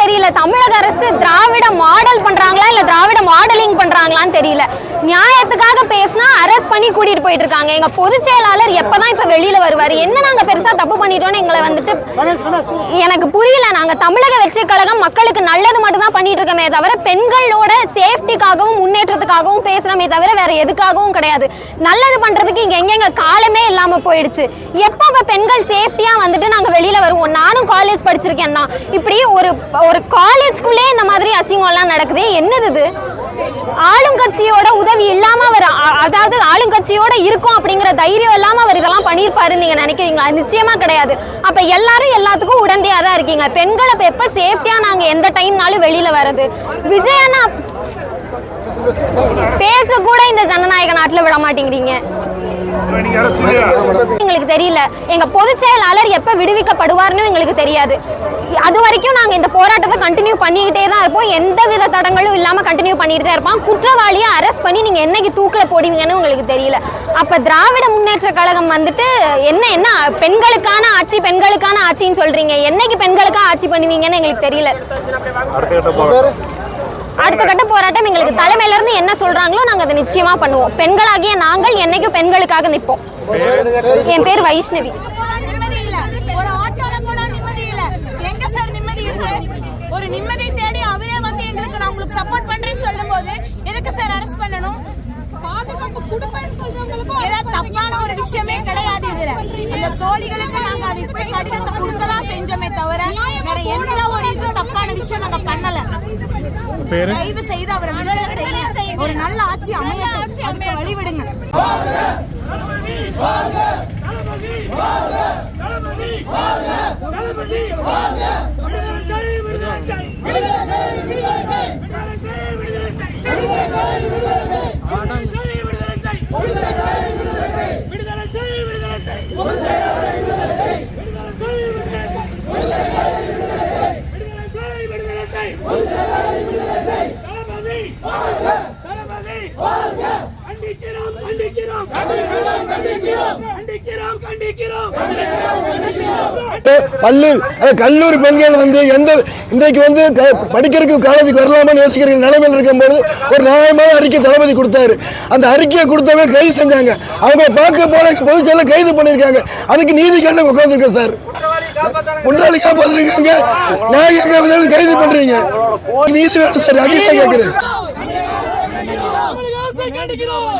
தெரியல. தமிழக அரசு திராவிட மாடல் பண்றாங்களா இல்ல திராவிட மாடலிங் பண்றாங்களான்னு தெரியல. நியாயத்துக்காக பேசினா அரெஸ்ட் பண்ணி கூட்டிட்டு போயிட்டு இருக்காங்க. எங்க பொதுச் செயலாளர் எப்பதான் இப்ப வெளியில வருவாரு? என்ன நாங்க பெருசா தப்பு பண்ணிட்டோம்னு எங்களை வந்துட்டு எனக்கு புரியல. நாங்க தமிழக வெற்றி கழகம் மக்களுக்கு நல்லது மட்டும் தான் பண்ணிட்டு இருக்கோமே தவிர பெண்களோட சேஃப்டிக்காகவும் முன்னேற்றத்துக்காகவும் பேசுறோமே தவிர வேற எதுக்காகவும் கிடையாது. நல்லது பண்றதுக்கு இங்க எங்க காலமே இல்லாம போயிடுச்சு. எப்ப பெண்கள் சேஃப்டியா வந்துட்டு நாங்க வெளியில வருவோம்? காலேஜ் படிச்சிருக்கேன் தான் இப்படி ஒரு ஒரு காலேஜ்குள்ளே இந்த மாதிரி அசிங்கம்லாம் நடக்குது என்னது இது? ஆளுங்கட்சியோட உதவி இல்லாம அவர் அதாவது ஆளுங்கட்சியோட இருக்கும் அப்படிங்கிற தைரியம் இல்லாம அவர் இதெல்லாம் பண்ணியிருப்பாருன்னு நீங்க நினைக்கிறீங்களா? அது நிச்சயமா கிடையாது. அப்ப எல்லாரும் எல்லாத்துக்கும் உடந்தையா தான் இருக்கீங்க. பெண்களை இப்ப எப்ப சேஃப்டியா நாங்க எந்த டைம்னாலும் வெளியில வர்றது? விஜயண்ணா பேச கூட இந்த ஜனநாயக நாட்டில் விட மாட்டேங்கிறீங்க. எங்களுக்கு தெரியல. எங்க பொதுச் செயலாளர் எப்ப விடுவிக்கப்படுவார்னு எங்களுக்கு தெரியாது. அது வரைக்கும் நாங்க இந்த போராட்டத்தை கண்டினியூ பண்ணிக்கிட்டே தான் இருப்போம். எந்த வித தடங்களும் இல்லாம கண்டினியூ பண்ணிட்டு தான் இருப்போம். குற்றவாளியை அரெஸ்ட் பண்ணி நீங்க என்னைக்கு தூக்கில போடுவீங்கன்னு உங்களுக்கு தெரியல. அப்ப திராவிட முன்னேற்ற கழகம் வந்துட்டு என்ன என்ன பெண்களுக்கான ஆட்சி பெண்களுக்கான ஆட்சின்னு சொல்றீங்க. என்னைக்கு பெண்களுக்காக ஆட்சி பண்ணுவீங்கன்னு எங்களுக்கு தெரியல. அடுத்த கட்ட போராட்டம் எங்களுக்கு தலைமையில இருந்து என்ன சொல்றாங்களோ நாங்க அதை நிச்சயமா பண்ணுவோம். பெண்களாகிய நாங்கள் என்னைக்கும் பெண்களுக்காக நிற்போம். என் பேர் வைஷ்ணவி. ஒரு நிம்மதி இல்ல. எங்க சார் நிம்மதி இருக்கு? ஒரு நிம்மதி தேடி அவரே வந்து எங்களுக்கு நான் உங்களுக்கு சப்போர்ட் பண்றேன்னு சொல்லும்போது எதுக்கு சார் அரெஸ்ட் பண்ணணும்? பாதுகாப்பு கொடுப்பேன்னு சொல்றவங்களுக்கும் ஏதாவது தப்பான ஒரு விஷயமே கிடையாது இதுல. இந்த தோழிகளுக்கு அதை போய் கடிதத்தை கொடுக்க தான் செஞ்சோமே தவிர வேற எந்த ஒரு இது தப்பான விஷயம் நாங்க பண்ணல தயவு செய்து அவரை விடுதலை செய்யுங்க ஒரு நல்ல ஆட்சி அமையட்டும் அதுக்கு வழி விடுங்க பள்ளி கல்லூரி பெண்கள் வந்து எந்த இன்றைக்கு வந்து க- படிக்கிறதுக்கு காலேஜுக்கு வரலாமான்னு யோசிக்கிற நிலைமையில் இருக்கும்போது ஒரு நியாயமான அறிக்கை தளபதி கொடுத்தாரு. அந்த அறிக்கையை கொடுத்தவங்க கைது செஞ்சாங்க. அவங்க பார்க்க போல பொதுச்செயல கைது பண்ணியிருக்காங்க. அதுக்கு நீதி கண்ணு உட்காந்துருக்கேன் சார். முன்னாடி காப்பாத்துருக்காங்க நான் எங்க வந்தாலும் கைது பண்றீங்க. வேணும் சார் அகிம்சை கேட்கிறேன் கண்டிக்கிறோம்.